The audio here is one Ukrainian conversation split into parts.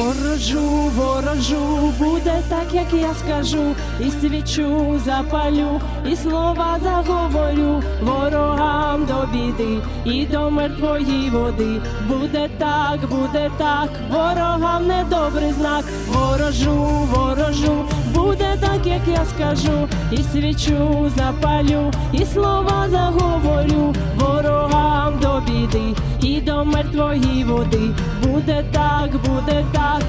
Ворожу, ворожу, буде так, як я скажу, і свічу запалю, і слова заговорю ворогам до біди, і до мертвої води. Буде так, буде так, ворогам недобрий знак. Ворожу, ворожу, буде так, як я скажу, і свічу запалю, і слова заговорю ворогам до біди, і до мертвої води. Буде так, буде так,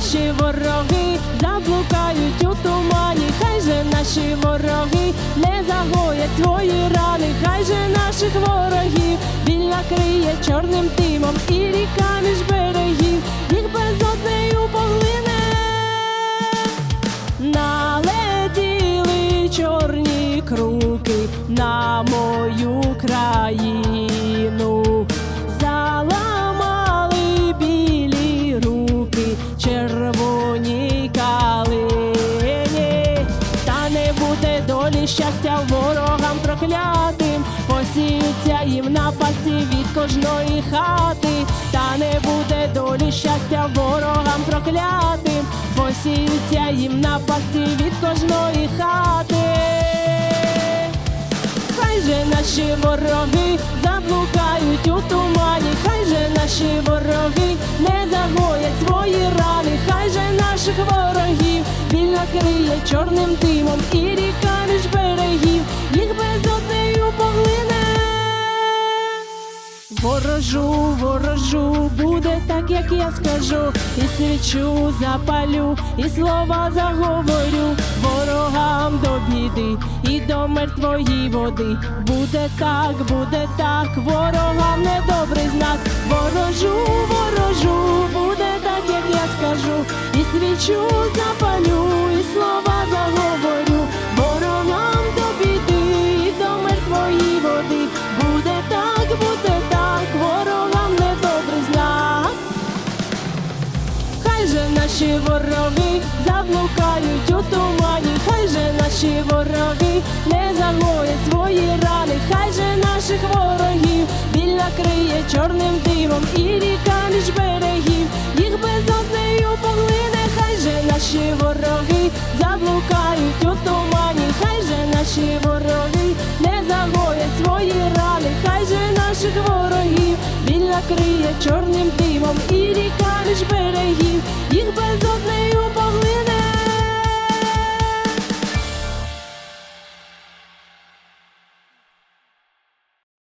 наші вороги заблукають у тумані, хай же наші вороги не загоять свої рани, хай же наших ворогів вільна криє чорним тимом і ріка між берегів, проклятим, посіються їм напасті від кожної хати, та не буде долі щастя ворогам проклятим, посіються їм напасті від кожної хати. Хай же наші вороги заблукають у тумані, хай же наші вороги не загоять свої рани, хай же наших ворогів біль накриє чорним димом і ріка між берегів, їх безоднею поглине. Ворожу, ворожу, буде так, як я скажу, і свічу запалю, і слова заговорю ворогам до біди і до мертвої води. Буде так, буде так, ворогам недобрий знак. Ворожу, ворожу, вороги заблукають у тумані, хай же наші вороги не загоять свої рани, хай же наших ворогів біль накриє чорним димом і ріка між берегів, їх безоднею поглине, хай же наші вороги заблукають у тумані, хай же наші вороги Криє чорним димом, і ріка між берегів, їх безоднею повлине.